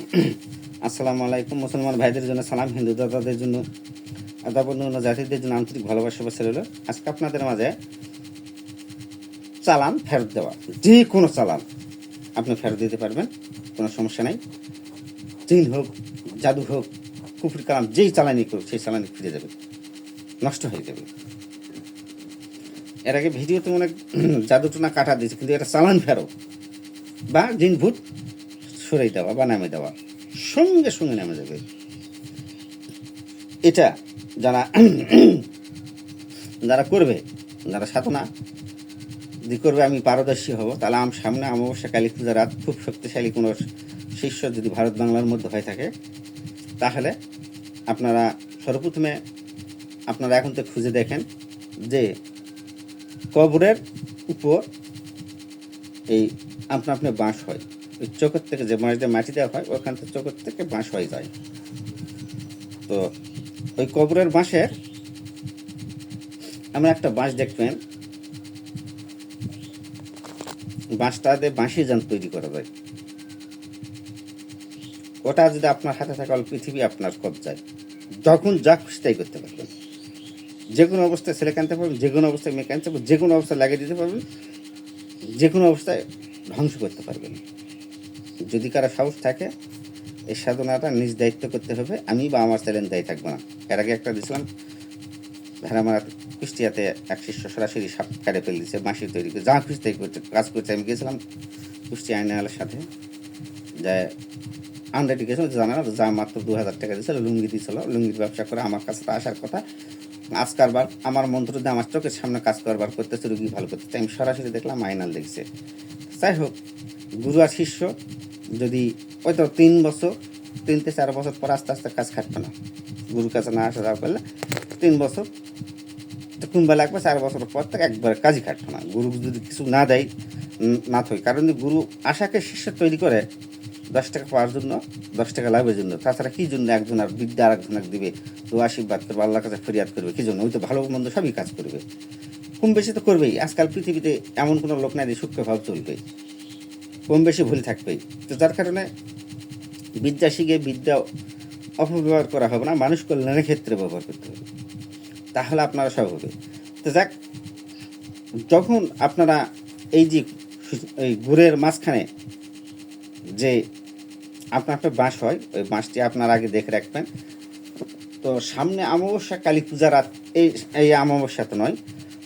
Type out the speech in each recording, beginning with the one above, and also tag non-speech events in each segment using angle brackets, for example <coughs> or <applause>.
<coughs> আসসালামু আলাইকুম, মুসলমান ভাইদের জন্য সালাম, হিন্দু দাদাদের জন্য আদাব জাতিদের জন্য আন্তরিক ভালোবাসা বাসা রইল আজকে আপনাদের মাঝে চালান ফেরত দেওয়া, যে কোনো চালান আপনি ফেরত দিতে পারবেন, কোনো সমস্যা নাই। জিন হোক, জাদু হোক, কুফরি কালাম, যেই চালানি করুক, সেই চালানি ফিরে যাবে নষ্ট হয়ে যাবে। এর আগে ভিডিওতে অনেক <coughs> জাদু টোনা কাটা দিয়েছে, কিন্তু এটা চালান ফেরত বা জিন ভূত সরাই দেওয়া বা নামে দেওয়া, সঙ্গে সঙ্গে নামে যাবে এটা যারা যারা করবে, যারা সাধনা যদি করবে, আমি পারদর্শী হব। তাহলে আম সামনে অমাবস্যা কালী পূজা রাত খুব শক্তিশালী কোনো শিষ্য যদি ভারত বাংলার মধ্যে হয়ে থাকে, তাহলে আপনারা সর্বপ্রথমে আপনারা এখন তো খুঁজে দেখেন যে কবরের উপর এই আপনা আপনি বাঁশ হয়। চোখের থেকে যে বাঁশ দিয়ে মাটি দেওয়া হয়, ওখান থেকে চোখের থেকে বাঁশ হয়ে যায়। তো ওই কবরের বাঁশের আমরা একটা বাঁশ দেখবেন। বাঁশটা দিয়ে বাঁশি যান তৈরি করা যায়। ওটা যদি আপনার হাতে থাকা পৃথিবী আপনার কবজায়। যখন যা খুশি তাই করতে পারবেন। যে কোনো অবস্থায় ছেলে আনতে পারবেন, যে কোনো অবস্থায় মেয়ে আনতে পারবেন, যে কোনো অবস্থায় লাগিয়ে দিতে পারবেন, যে কোনো অবস্থায় ধ্বংস করতে পারবেন। যদি কারও সাহস থাকে, এই সাধনাটা নিজ দায়িত্ব করতে হবে। আমি বা আমার চ্যালেঞ্জ দায়ী থাকব না। এর আগে একটা দিয়েছিলাম ভেড়ামারা কুষ্টিয়াতে এক শিষ্য সরাসরি সাপ কাটে ফেলে দিচ্ছে বাঁশি তৈরি করে, যা খুশি তাই করতে কাজ করছে। আমি গিয়েছিলাম কুষ্টিয়া আইনালের সাথে, যে আন্ডারটি গেছিল জানা না, যা মাত্র দু হাজার টাকা দিয়েছিল লুঙ্গি দিয়েছিল লুঙ্গির ব্যবসা করে আমার কাছে আসার কথা। আজ কারবার, আমার মন্ত্র দিয়ে আমার চোখের সামনে কাজ করবার করতেছে রুগী ভালো করতেছে আমি সরাসরি দেখলাম আইনাল দেখছে। যাই হোক গুরু আর শিষ্য, যদি হয়তো তিন বছর, তিন থেকে চার বছর পর আস্তে আস্তে কাজ খাটবে না। গুরুর কাছে না আসা যাওয়া করলে তিন বছর কিংবা লাগবে চার বছর পর থেকে একবার কাজই খাটবে না। গুরু যদি কিছু না দেয় না থই কারণ গুরু আশাকে শিষ্য তৈরি করে দশ টাকা পাওয়ার জন্য, দশ টাকা লাভের জন্য। তাছাড়া কী জন্য একজন আর বিদ্যা আর একজনকে দিবে? তো আশীর্বাদ করবে, আল্লাহর কাছে ফরিয়াদ করবে। কী জন্য? ওই তো ভালো মন্দ সবই কাজ করবে। কম বেশি তো করবেই। আজকাল পৃথিবীতে এমন কোনো লোক নাই যে সূক্ষ্ম ভাব চলবে। কম বেশি ভুল থাকবেই। তো যার কারণে বিদ্যা শিখে বিদ্যা অপব্যবহার করা হবে না, মানুষ কল্যাণের ক্ষেত্রে ব্যবহার করতে হবে। তাহলে আপনারা সব হবে তো যাক, যখন আপনারা এই যে এই গুড়ের মাঝখানে যে আপনার একটা বাঁশ হয়, ওই বাঁশটি আপনার আগে দেখে রাখবেন। তো সামনে অমাবস্যা, কালী পূজা রাত, এই এই অমাবস্যা তো নয়।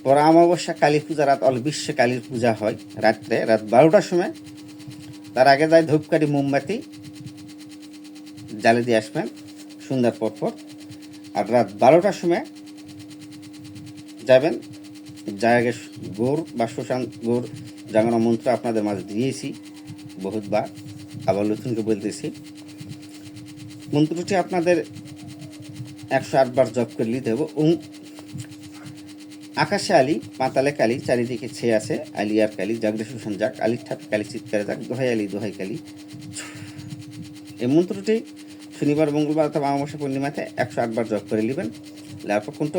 পরে অমাবস্যা, কালী পূজা রাত অল বিশ্বে কালীর পূজা হয় রাত্রে, রাত বারোটার সময়। তার আগে যায় ধূপকাঠি মোমবাতি জ্বালে দিয়ে আসবেন সন্ধ্যার পর পর। আর রাত বারোটার সময় যাবেন যার আগে গোর বা শ্মশান গোর জাগানো মন্ত্র আপনাদের মাঝে দিয়েছি বহুতবার, আবার নতুনকে বলতেছি। মন্ত্রটি আপনাদের একশো আটবার জপ করে নিতে হবে। উম আকাশে আলী, পাতালে কালী, চারিদিকে ছেয়ে আছে আলিয়ার কালী, জাগরে শোষণ যাক, আলির ঠাপে কালী চিৎকারে যাক, দোহাই আলী, দোহাই কালী। এই মন্ত্রটি শনিবার, মঙ্গলবার অথবা অমাবস্যা পূর্ণিমাতে একশো আটবার জপ করে নেবেন। তারপর কোনটা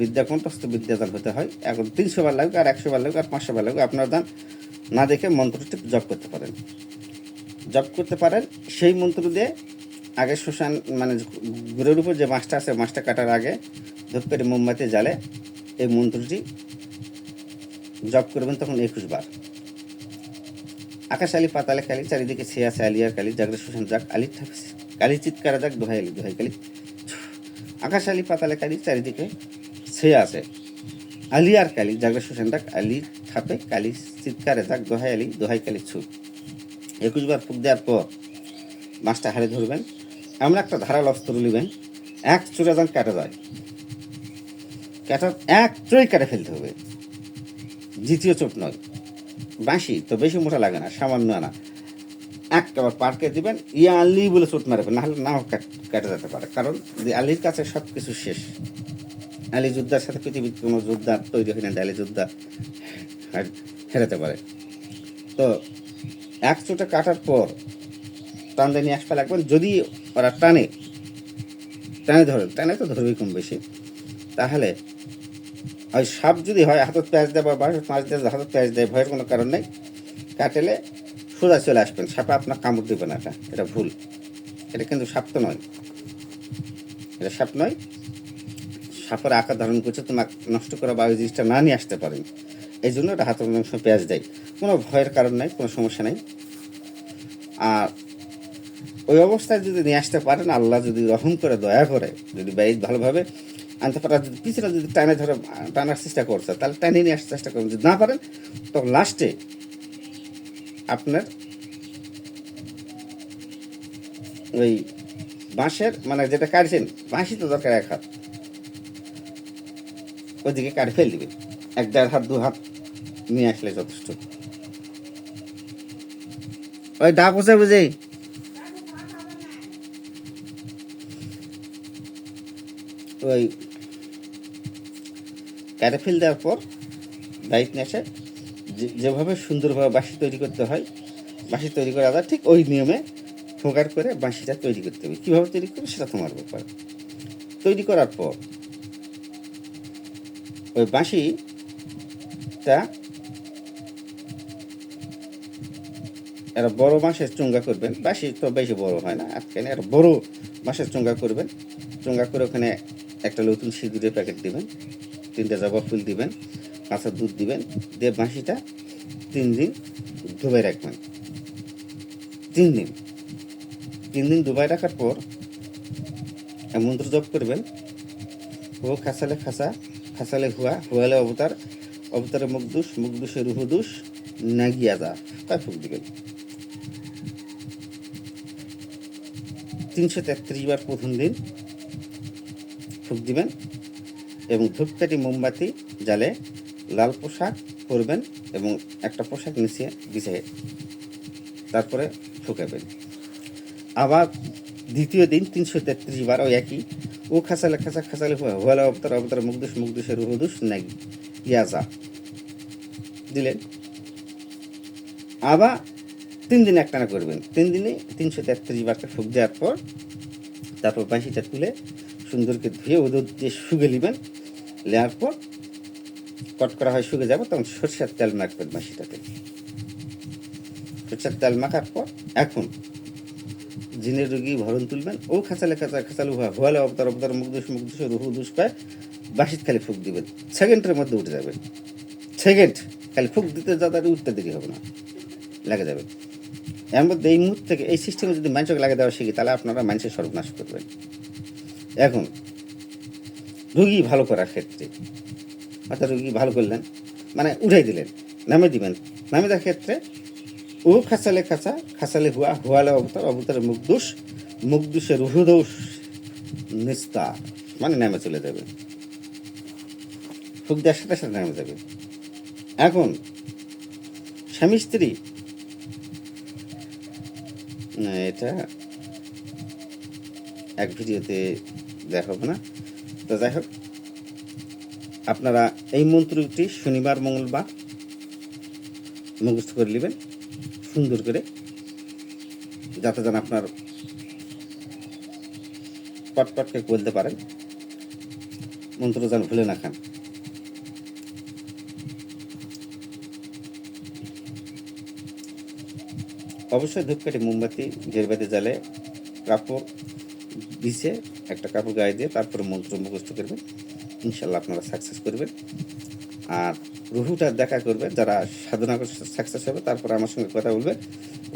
বিদ্যা কণ্ঠস্থ বিদ্যাদান হতে হয়। এখন তিনশো বার লাগবে আর একশো বার লাগবে আর পাঁচশো বার লাগবে আপনার দান না দেখে মন্ত্রটি জপ করতে পারেন। জপ করতে পারেন, সেই মন্ত্র দিয়ে আগে শ্মশান মানে গুড়ের উপর যে মাছটা আছে, মাছটা কাটার আগে ধূপকাঠি মোমবাতি জালে এই মন্ত্রটি জপ করবেন তখন একুশ বার। আকাশ আলী, পাতালে কালী চারিদিকে ছেয়ে আছে আলিয়ার কালী, জাগরে শ্মশান যাক আলি কালী চিৎকারে যাক, দোহাই আলী, দোহাই কালি। আকাশ আলী, পাতালে কালী চারিদিকে ছেয়ে আছে। আলিয়ার কালি, জাগরে শ্মশান যাক আলী ঠাপে কালি চিৎকারে যাক, দোহাই আলী, দোহাই কালি ছুট একুশ বার ফুক দেওয়ার পর মাছটা হারে ধরবেন। এমন একটা ধারাল অস্ত্র নেবেন, এক চোরা যান কাটা যায়। কাটা এক চোই কাটে ফেলতে হবে। দ্বিতীয় চোট নয়। বাঁশি তো বেশি মোটা লাগে না, সামান্য আনা। একবার পার্কে দিবেন, ইয়া আলি বলে চোট মারবে নাহলে নাও কাট- যেতে পারে। কারণ আলির কাছে সব কিছু শেষ। আলী যোদ্ধার সাথে পৃথিবীর কোনো যোদ্ধা তৈরি হয় না আলী যোদ্ধা হেরাতে পারে। তো এক চোটে কাটার পর টানতে নিয়ে আসতে লাগবেন যদি ওরা টানে টানে ধরে টানে তো ধরবেই কম বেশি। তাহলে? ওই সাপ যদি হয়, হাতত প্যাঁচ দেয় বা বাঁশের মাছ দেয় হাতত প্যাঁচ দেয়, ভয়ের কোনো কারণ নেই। কাটেলে সোজা চলে আসবেন, সাপে আপনার কামড় দেবে না এটা এটা ভুল। এটা কিন্তু সাপ তো নয়। এটা সাপ নয়। সাপের আকার ধারণ করছে, তোমাকে নষ্ট করা বা ওই জিনিসটা না নিয়ে আসতে পারেন। এই জন্য এটা হাতের মাংস পেঁয়াজ দেয়। কোনো ভয়ের কারণ নাই, কোনো সমস্যা নেই। আর ওই অবস্থায় যদি নিয়ে আসতে পারেন, আল্লাহ যদি রহম করে, দয়া করে, যদি বাইক ভালোভাবে আনতে পারা যদি পিছনে যদি টানে ধরে, টানার চেষ্টা করছে, তাহলে টানে নিয়ে আসার চেষ্টা করবেন যদি না পারেন তখন লাস্টে আপনার ওই বাঁশের মানে যেটা কাটছেন বাঁশি তো দরকার এক হাত। ওইদিকে কাটে ফেল দিবেন এক দেড় হাত, দু হাত নিয়ে আসলে যথেষ্ট। ওই ডাক বসে বুঝে। ওই কাটে ফেল দেওয়ার পর আসে যে- যেভাবে সুন্দরভাবে বাঁশি তৈরি করতে হয়, বাঁশি তৈরি করা যায় ঠিক ওই নিয়মে ফোকার করে বাঁশিটা তৈরি করতে হবে। কীভাবে তৈরি করবে সেটা তোমার ব্যাপার। তৈরি করার পর ওই বাঁশিটা একটা বড় বাঁশের চোঙ্গা করবেন। বাঁশি তো বেশি বড় হয় না, আজকাল একটা বড় বাঁশের চোঙ্গা করবেন। চোঙ্গা করে ওখানে একটা নতুন সিঁদুরের প্যাকেট দিবেন। তিনটা জবা ফুল দিবেন, কাঁচা দুধ দিবেন, দিয়ে বাঁশিটা তিন দিন ডুবাই রাখবেন। তিন দিন। তিন দিন ডুবাই রাখার পর মন্ত্র জপ করবেন, ও খাসালে খাসা, খাসালে হুয়া হুয়ালে অবতার, অবতারে মুখ দুষ, মুখ মুখদুষ মুখদুষে রুহুদুষ নাগিয়া যা তাই ফুক দিবেন। তিনশো তেত্রিশ বার প্রথম দিন ফুক দিবেন এবং ধূপকাঠি মোমবাতি জালে লাল পোশাক পরবেন এবং একটা পোশাক মিশিয়ে বিছিয়ে তারপরে ফুকাবেন আবার দ্বিতীয় দিন তিনশো তেত্রিশ বার ওই একই, ও খাসালে খাসা খাসালে হুয়া হুয়ালা অবতার অবতার মুখদুষ মুখদুষে রুহুদুষ নাগি ইয়াজা দিলেন। আবার তিন দিন একটানা করবেন। তিন দিনে তিনশো তেত্রিশ বারটা ফুক দেওয়ার পর তারপর বাঁশিটা তুলে সুন্দরকে ধুয়ে ওদের দিয়ে শুগে নেবেন। নেওয়ার পর কট করা হয় শুকে যাবে, তখন সরষের তেল মাখবেন বাঁশিটাতে সরষের তেল মাখার পর এখন জিনের রুগী ভরণ তুলবেন, ও খাঁচালে খাঁচা খাঁচালে হুয়া হুয়ালে অবতার অবতার, মুখ দুষ মুখ দুষ, রুহু দুষ পায় বাঁশিত খালি ফুক দিবেন। সেকেন্ডের মধ্যে উঠে যাবে। সেকেন্ড খালি ফুক দিতে যা তাদের উঠতে দেরি হবে না। লাগে যাবে। এর মধ্যে এই মুহূর্ত থেকে এই সিস্টেমে যদি মানুষকে লাগে দেওয়া শিখি, তাহলে আপনারা মানুষের সর্বনাশ করবেন। এখন রুগী ভালো করার ক্ষেত্রে, অর্থাৎ রুগী ভালো করলেন মানে উঠাই দিলেন নামে দিবেন। নামে দেওয়ার ক্ষেত্রে, ও খাসালে খাসা, খাসালে হুয়া, হুয়ালে অবতার, অবতারে মুখদুষ মুখদুষে রুহদোষ নিস্তার মানে নামে চলে যাবে। ফুক দেওয়ার সাথে সাথে নামে যাবে। এখন, স্বামী স্ত্রী এটা এক ভিডিওতে দেখাবো না। তো যাই হোক, আপনারা এই মন্ত্রটি শনিবার, মঙ্গলবার মুখস্থ করে নেবেন, সুন্দর করে, যাতে যেন আপনার পটপটকে বলতে পারেন, মন্ত্র যেন ভুলে না খান। অবশ্যই ধূপকাঠি, মোমবাতি জেরবাতি জালে কাপড় দিছে একটা কাপড় গায়ে দিয়ে তারপরে মন্ত্র মুখস্থ করবেন। ইনশাল্লাহ আপনারা সাকসেস করবেন। আর রুহুটা দেখা করবে যারা সাধনা করে সাকসেস হবে, তারপরে আমার সঙ্গে কথা বলবে।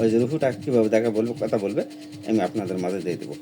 ওই যে রুহুটা কীভাবে দেখা বলবে, কথা বলবে, আমি আপনাদের মাঝে দিয়ে দেবো।